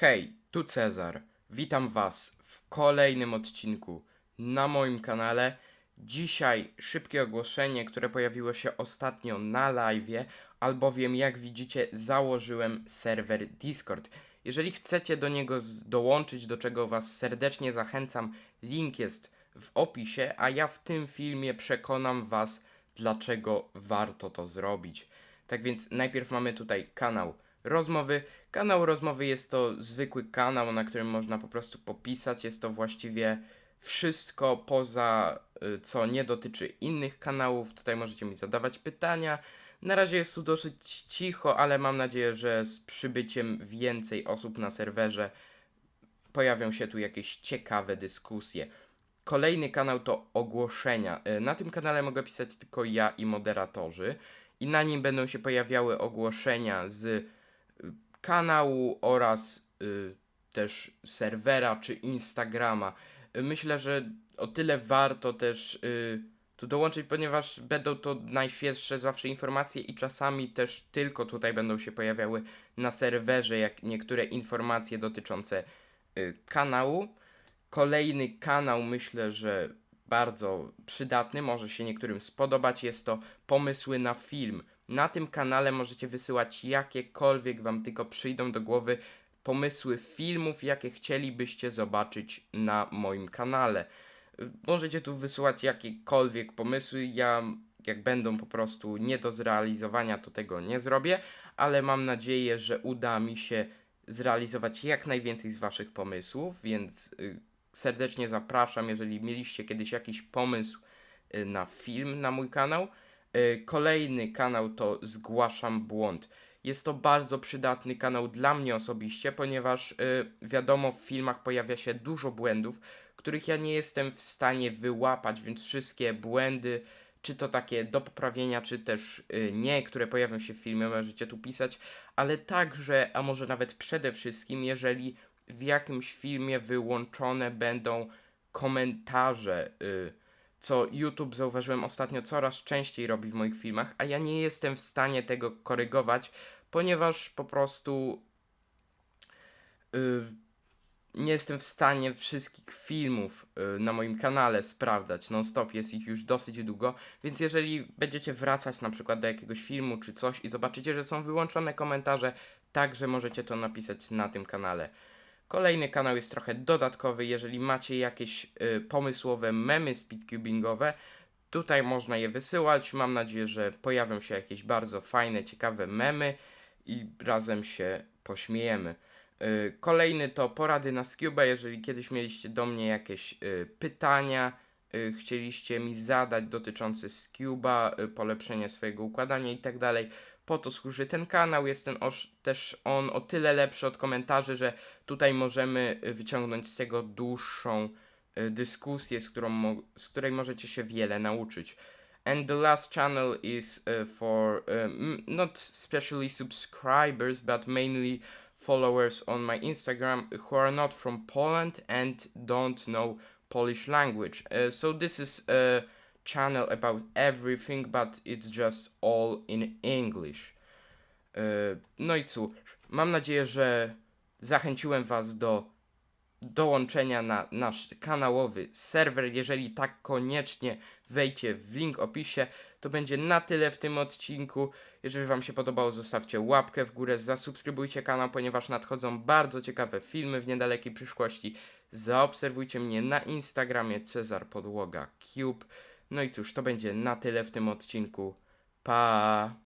Hej, tu Cezar. Witam Was w kolejnym odcinku na moim kanale. Dzisiaj szybkie ogłoszenie, które pojawiło się ostatnio na live, albowiem jak widzicie założyłem serwer Discord. Jeżeli chcecie do niego dołączyć, do czego Was serdecznie zachęcam, link jest w opisie, a ja w tym filmie przekonam Was, dlaczego warto to zrobić. Tak więc najpierw mamy tutaj kanał rozmowy. Kanał rozmowy jest to zwykły kanał, na którym można po prostu popisać. Jest to właściwie wszystko poza y, co nie dotyczy innych kanałów. Tutaj możecie mi zadawać pytania. Na razie jest tu dosyć cicho, ale mam nadzieję, że z przybyciem więcej osób na serwerze pojawią się tu jakieś ciekawe dyskusje. Kolejny kanał to ogłoszenia. Y, Na tym kanale mogę pisać tylko ja i moderatorzy, i na nim będą się pojawiały ogłoszenia z y, kanału oraz y, też serwera czy Instagrama. Myślę, że o tyle warto też y, tu dołączyć, ponieważ będą to najświeższe zawsze informacje i czasami też tylko tutaj będą się pojawiały na serwerze jak niektóre informacje dotyczące y, kanału. Kolejny kanał myślę, że bardzo przydatny, może się niektórym spodobać. Jest to pomysły na film. Na tym kanale możecie wysyłać jakiekolwiek wam tylko przyjdą do głowy pomysły filmów, jakie chcielibyście zobaczyć na moim kanale. Możecie tu wysyłać jakiekolwiek pomysły. Ja, jak będą po prostu nie do zrealizowania, to tego nie zrobię, ale mam nadzieję, że uda mi się zrealizować jak najwięcej z Waszych pomysłów, więc y, serdecznie zapraszam, jeżeli mieliście kiedyś jakiś pomysł y, na film na mój kanał. Y, Kolejny kanał to Zgłaszam Błąd. Jest to bardzo przydatny kanał dla mnie osobiście, ponieważ y, wiadomo, w filmach pojawia się dużo błędów, których ja nie jestem w stanie wyłapać, więc wszystkie błędy, czy to takie do poprawienia, czy też y, nie, które pojawią się w filmie, możecie tu pisać, ale także, a może nawet przede wszystkim, jeżeli w jakimś filmie wyłączone będą komentarze, y, co YouTube zauważyłem ostatnio coraz częściej robi w moich filmach, a ja nie jestem w stanie tego korygować, ponieważ po prostu y, nie jestem w stanie wszystkich filmów y, na moim kanale sprawdzać non-stop, jest ich już dosyć długo, więc jeżeli będziecie wracać na przykład do jakiegoś filmu czy coś i zobaczycie, że są wyłączone komentarze, także możecie to napisać na tym kanale. Kolejny kanał jest trochę dodatkowy, jeżeli macie jakieś y, pomysłowe memy speedcubingowe, tutaj można je wysyłać. Mam nadzieję, że pojawią się jakieś bardzo fajne, ciekawe memy i razem się pośmiejemy. Y, Kolejny to porady na Scuba. Jeżeli kiedyś mieliście do mnie jakieś y, pytania, y, chcieliście mi zadać dotyczące Scuba, y, polepszenia swojego układania i tak po to służy ten kanał. Jest ten też on o tyle lepszy od komentarzy, że tutaj możemy y, wyciągnąć z tego dłuższą y, dyskusję, z, którą z której możecie się wiele nauczyć. And the last channel is uh, for um, not especially subscribers, but mainly followers on my Instagram who are not from Poland and don't know Polish language. Uh, so this is a channel about everything, but it's just all in English. Uh, no i cóż, mam nadzieję, że zachęciłem Was do dołączenia na nasz kanałowy serwer. Jeżeli tak, koniecznie wejdźcie w link opisie. To będzie na tyle w tym odcinku. Jeżeli Wam się podobało, zostawcie łapkę w górę, zasubskrybujcie kanał, ponieważ nadchodzą bardzo ciekawe filmy w niedalekiej przyszłości. Zaobserwujcie mnie na Instagramie Cezar Podłoga Cube. No i cóż, to będzie na tyle w tym odcinku. Pa!